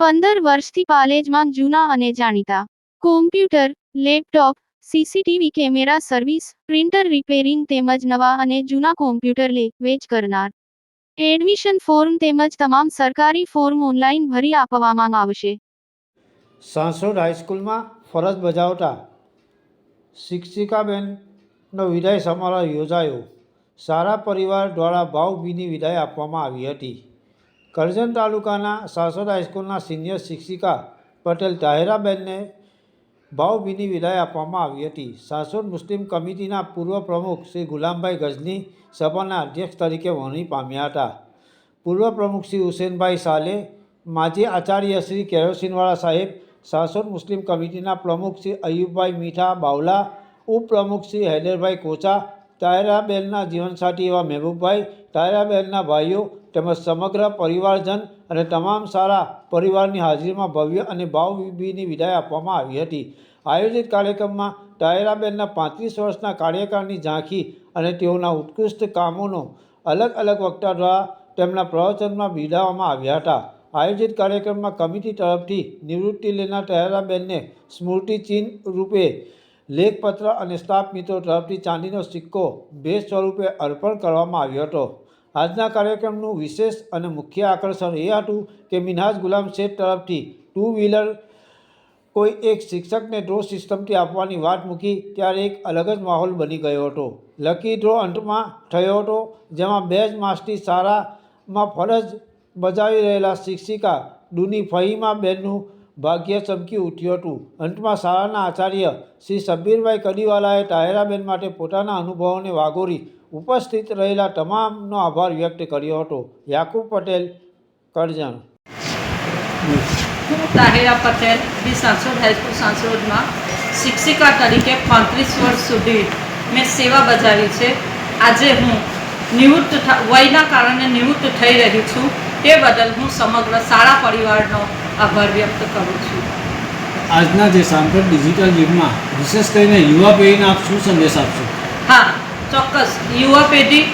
પંદર વર્ષથી પાલેજમાં જૂના અને જાણીતા. Computer laptop CCTV camera service printer repairing તેમજ નવા અને જૂના કોમ્પ્યુટર લે, વેચ કરનાર. એડમિશન ફોર્મ તેમજ તમામ સરકારી ફોર્મ ઓનલાઈન ભરી આપવામાં આવશે. સાંસોડ હાઈસ્કૂલમાં ફરજ બજાવતા શિક્ષિકાબેનનો વિદાય સમારોહ યોજાયો. સારા પરિવાર દ્વારા ભાવભીની વિદાય આપવામાં આવી હતી. કરજણ તાલુકાના સાસદ હાઈસ્કૂલના સિનિયર શિક્ષિકા પટેલ તાહેરાબેનને ભાવભીની વિદાય આપવામાં આવી હતી. સાસોદ મુસ્લિમ કમિટીના પૂર્વ પ્રમુખ શ્રી ગુલામભાઈ ગજની સભાના અધ્યક્ષ તરીકે વરણી પામ્યા હતા. પૂર્વ પ્રમુખ શ્રી હુસેનભાઈ સાલે, માજી આચાર્ય શ્રી કેરોસીનવાળા સાહેબ, સાસોદ મુસ્લિમ કમિટીના પ્રમુખ શ્રી અયુબભાઈ મીઠા બાવલા, ઉપપ્રમુખ શ્રી હૈદરભાઈ કોચા તાયરાબેનના જીવનસાથી એવા મહેબૂબભાઈ તાયરાબેનના ભાઈઓ તેમજ સમગ્ર પરિવારજન અને તમામ સારા પરિવારની હાજરીમાં ભવ્ય અને ભાવભીની વિદાય આપવામાં આવી હતી. આયોજિત કાર્યક્રમમાં તાયરાબેનના પાંત્રીસ વર્ષના કાર્યકાળની ઝાંખી અને તેઓના ઉત્કૃષ્ટ કામોનો અલગ અલગ વક્તા દ્વારા તેમના પ્રવચનમાં બિરદાવવામાં આવ્યા હતા. આયોજિત કાર્યક્રમમાં કમિટી તરફથી નિવૃત્તિ લેનાર તહેરાબેનને સ્મૃતિચિહ્ન રૂપે લેખપત્ર અને સ્ટાફ મિત્રો તરફથી ચાંદીનો સિક્કો ભેટ સ્વરૂપે અર્પણ કરવામાં આવ્યો હતો. આજના કાર્યક્રમનું વિશેષ અને મુખ્ય આકર્ષણ એ હતું કે મિનહાજ ગુલામ શેઠ તરફથી ટુ વ્હીલર કોઈ એક શિક્ષકને ડ્રો સિસ્ટમથી આપવાની વાત મૂકી ત્યારે એક અલગ જ માહોલ બની ગયો હતો. લકી ડ્રો અંતમાં થયો હતો, જેમાં બે જ માસથી શાળામાં ફરજ બજાવી રહેલા શિક્ષિકા ડુની ફહીમા બેનનું ભાગ્ય ચમકી ઉઠ્યું હતું. અંતમાં શાળાના આચાર્ય શ્રી સબ્બીરભાઈ કડીવાલાએ તાહેરાબેન માટે પોતાના અનુભવોને વાગોરી ઉપસ્થિત રહેલા તમામનો આભાર વ્યક્ત કર્યો હતો. યાકુબ પટેલ કરજણ. હું તાહિરા પટેલ બી સાંસદ હાઈસ્કૂલ સાંસોદમાં શિક્ષિકા તરીકે પાંત્રીસ વર્ષ સુધી મેં સેવા બજાવી છે. આજે હું નિવૃત્ત થ- વયના કારણે નિવૃત્ત થઈ રહી છું. તે બદલ હું સમગ્ર શાળા પરિવારનો આભાર વ્યક્ત કરું છું. આજના જે સાંપ્રત ડિજિટલ યુગમાં વિશેષ કરીને યુવા પેઢીને આપ શું સંદેશ આપશો? હા ચોક્કસ યુવા પેઢી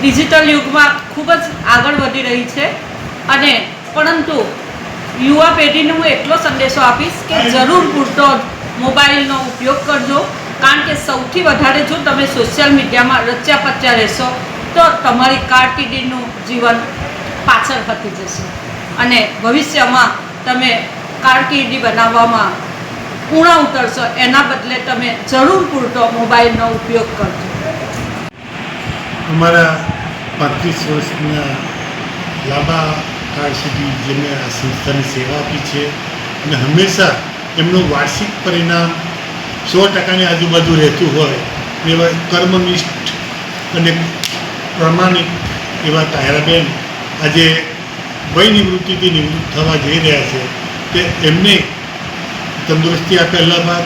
ડિજિટલ યુગમાં ખૂબ જ આગળ વધી રહી છે અને પરંતુ યુવા પેઢીને હું એટલો સંદેશો આપીશ કે જરૂર પૂરતો મોબાઈલનો ઉપયોગ કરજો. કારણ કે સૌથી વધારે જો તમે સોશિયલ મીડિયામાં રચ્યા પચ્યા રહેશો, તો તમારી કારકિર્દીનું જીવન પાછળ હટી જશે. અને ભવિષ્યમાં તમે કારકિર્દી બનાવવામાં પૂર્ણ ઉતરશો. એના બદલે તમે જરૂર પૂરતો મોબાઈલનો ઉપયોગ કરજો. અમારા પાંત્રીસ વર્ષના લાંબા કાળ સુધી જેમણે આ સંસ્થાની સેવા આપી છે અને હંમેશા એમનું વાર્ષિક પરિણામ સો ટકાની આજુબાજુ રહેતું હોય એવા કર્મનિષ્ઠ અને પ્રમાણિક એવા તાયરાબેન આજે વય નિવૃત્તિથી નિવૃત્ત થવા જઈ રહ્યા છે તે એમને તંદુરસ્તી આપે બાદ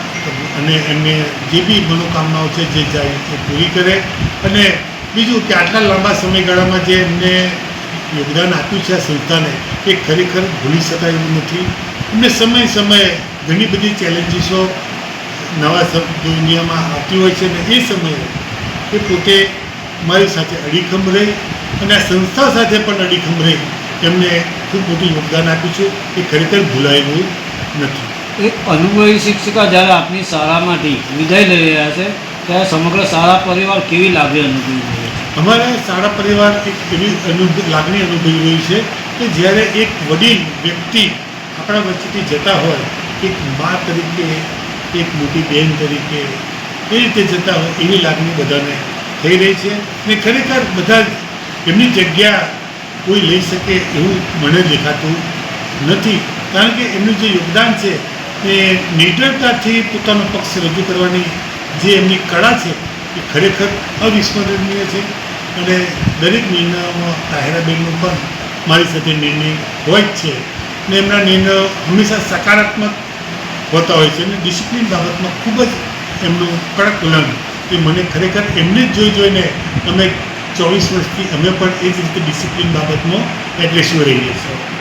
અને એમને જે બી મનોકામનાઓ છે જે જાય એ પૂરી કરે અને બીજું કે આટલા લાંબા સમયગાળામાં જે એમને યોગદાન આપ્યું છે આ સંસ્થાને, એ ખરેખર ભૂલી શકાય એવું નથી. એમને સમય સમયે ઘણી બધી ચેલેન્જીસો નવા દુનિયામાં આવતી હોય છે ને એ સમયે એ પોતે મારી સાથે અડીખમ રહી અને આ સંસ્થા સાથે પણ અડીખમ રહી એમને ખૂબ મોટું યોગદાન આપ્યું છે. એ ખરેખર ભૂલાયેલું નથી. એક અનુભવી શિક્ષિકા જ્યારે આપની શાળામાંથી વિદાય લઈ રહ્યા છે, ત્યારે સમગ્ર શાળા પરિવાર કેવી લાગે અનુભવી અમારા સારા પરિવાર એક એવી લાગણી અનુભવી રહી છે કે જ્યારે એક વડીલ, વ્યક્તિ આપણા વચ્ચેથી જતા હોય, એક મા તરીકે, એક મોટી બહેન તરીકે, એ રીતે જતા હોય એવી લાગણી બધાને થઈ રહી છે ને ખરેખર બધા એમની જગ્યા કોઈ લઈ શકે એવું મને દેખાતું નથી. કારણ કે એમનું જે યોગદાન છે એ નિડરતાથી પોતાનો પક્ષ રજૂ કરવાની જે એમની કળા છે એ ખરેખર અવિસ્મરણીય છે. અને દરેક નિર્ણયોમાં તાહેરાબેનનું પણ મારી સાથે નિર્ણય હોય જ છે. ને એમના નિર્ણયો હંમેશા સકારાત્મક હોતા હોય છે અને ડિસિપ્લિન બાબતમાં ખૂબ જ એમનું કડક વલણ એ મને ખરેખર એમને જ જોઈ જોઈને અમે ચોવીસ વર્ષથી અમે પણ એ જ રીતે ડિસિપ્લિન બાબતમાં એડ્રેસમાં રહીએ છીએ.